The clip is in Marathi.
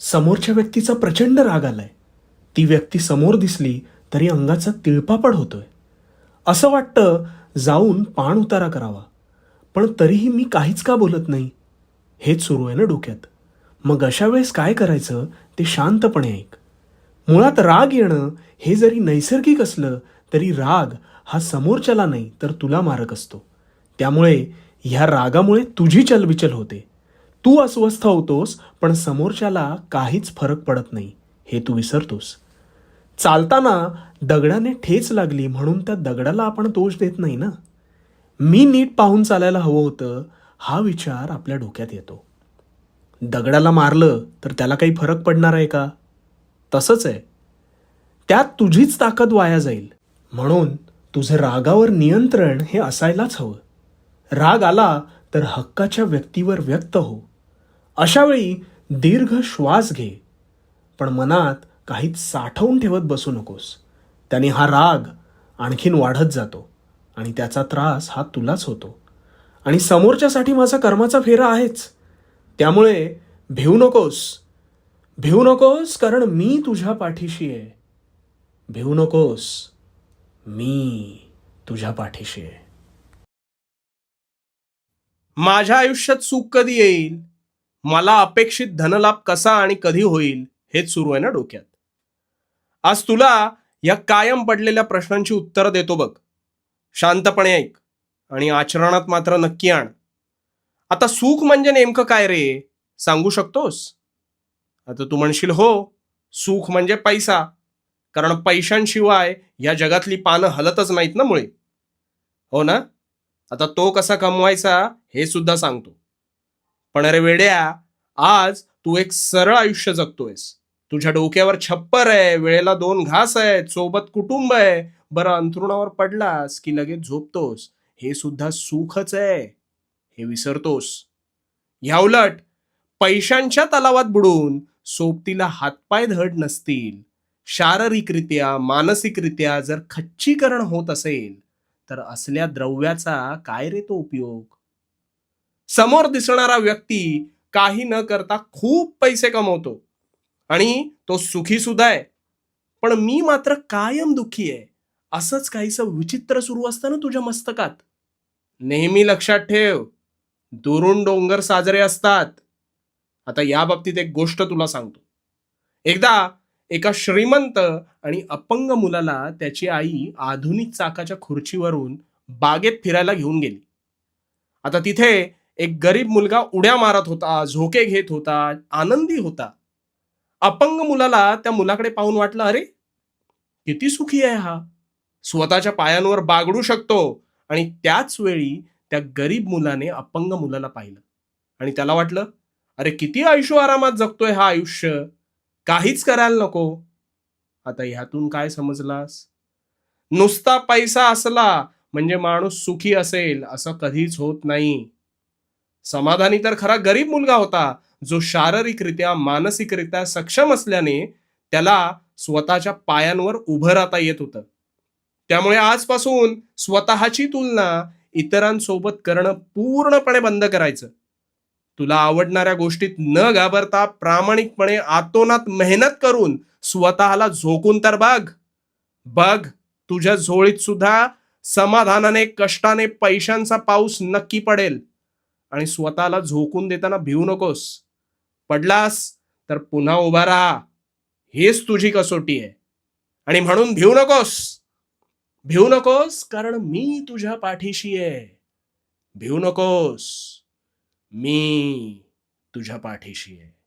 समोरच्या व्यक्तीचा प्रचंड राग आलाय. ती व्यक्ती समोर दिसली तरी अंगाचा तिळपापड होतोय. असं वाटतं जाऊन पाण उतारा करावा. पण तरीही मी काहीच का बोलत नाही? हेच सुरू आहे ना डोक्यात. मग अशा वेळेस काय करायचं ते शांतपणे ऐक. मुळात राग येणं हे जरी नैसर्गिक असलं तरी राग हा समोरच्याला नाही तर तुला मारक असतो. त्यामुळे ह्या रागामुळे तुझी चलबिचल होते. तू अस्वस्थ होतोस पण समोरच्याला काहीच फरक पडत नाही हे तू विसरतोस. चालताना दगडाने ठेच लागली म्हणून त्या दगडाला आपण दोष देत नाही ना? मी नीट पाहून चालायला हवं होतं हा विचार आपल्या डोक्यात येतो. दगडाला मारलं तर त्याला काही फरक पडणार आहे का? तसंच आहे. त्यात तुझीच ताकद वाया जाईल. म्हणून तुझं रागावर नियंत्रण हे असायलाच हवं. राग आला तर हक्काच्या व्यक्तीवर व्यक्त हो. अशावेळी दीर्घ श्वास घे. पण मनात काहीच साठवून ठेवत बसू नकोस. त्याने हा राग आणखीन वाढत जातो आणि त्याचा त्रास हा तुलाच होतो. आणि समोरच्यासाठी माझा कर्माचा फेरा आहेच. त्यामुळे भिवू नकोस. भिवू नकोस कारण मी तुझ्या पाठीशी आहे. भिवू नकोस. मी तुझ्या पाठीशी आहे. माझ्या आयुष्यात सुख कधी येईल? मला अपेक्षित धनलाभ कसा आणि कधी होईल हेच सुरू आहे ना डोक्यात. आज तुला या कायम पडलेल्या प्रश्नांची उत्तरं देतो बघ. शांतपणे ऐक आणि आचरणात मात्र नक्की आण. आता सुख म्हणजे नेमकं काय रे सांगू शकतोस? आता तू म्हणशील हो सुख म्हणजे पैसा. कारण पैशांशिवाय या जगातली पानं हलतच नाहीत ना मुळे. हो ना? आता तो कसा कमवायचा हे सुद्धा सांगतो. पण अरे वेड्या आज तू एक सरळ आयुष्य जगतोयस. तुझ्या डोक्यावर छप्पर आहे वेळेला दोन घास आहेत सोबत कुटुंब आहे. बरं अंथरुणावर पडलास की लगेच झोपतोस? हे सुद्धा सुखच आहे. हे विसरतोस. ह्या उलट पैशांच्या तलावात बुडून सोबतीला हातपाय धड नसतील. शारीरिकरित्या मानसिकरित्या जर खच्चीकरण होत असेल तर असल्या द्रव्याचा काय रे तो उपयोग? समोर दिसणारा व्यक्ती काही न करता खूप पैसे कमवतो. आणि तो सुखी सुद्धा आहे. पण मी मात्र कायम दुःखी आहे. असंच काहीसं विचित्र सुरू असतं ना तुझ्या मस्तकात? नेहमी लक्षात ठेव. दुरून डोंगर साजरे असतात. आता या बाबतीत एक गोष्ट तुला सांगतो. एकदा एका श्रीमंत आणि अपंग मुलाला त्याची आई आधुनिक चाकाच्या खुर्चीवरून बागेत फिरायला घेऊन गेली. आता तिथे एक गरीब मुलगा उड्या मारत होता झोके घेत होता आनंदी होता. अपंग मुलाला त्या मुलाकडे पाहून वाटलं अरे किती सुखी आहे हा. स्वतःच्या पायांवर बागडू शकतो. आणि त्याच वेळी त्या गरीब मुलाने अपंग मुलाला पाहिलं. आणि त्याला वाटलं अरे किती आयुष्य आरामात जगतोय हा आयुष्य. काहीच करायला नको. आता ह्यातून काय समजलास? नुसता पैसा असला म्हणजे माणूस सुखी असेल असं कधीच होत नाही. समाधानी तर खरा गरीब मुलगा होता जो शारीरिकरित्या मानसिकरित्या सक्षम असल्याने त्याला स्वतःच्या पायांवर उभं राहता येत होतं. त्यामुळे आजपासून स्वतःची तुलना इतरांसोबत करणं पूर्णपणे बंद करायचं. तुला आवडणाऱ्या गोष्टीत न घाबरता प्रामाणिकपणे आतोनात मेहनत करून स्वतःला झोकून तर बघ. बघ तुझ्या झोळीत सुद्धा समाधानाने कष्टाने पैशांचा पाऊस नक्की पडेल. आणि स्वतःला झोकून देताना भिवू नकोस. पडलास तर पुन्हा उभा राहा. हेच तुझी कसोटी आहे. आणि म्हणून भिवू नकोस. भिवू नकोस कारण मी तुझ्या पाठीशी आहे. भिवू नकोस. मी तुझ्या पाठीशी आहे.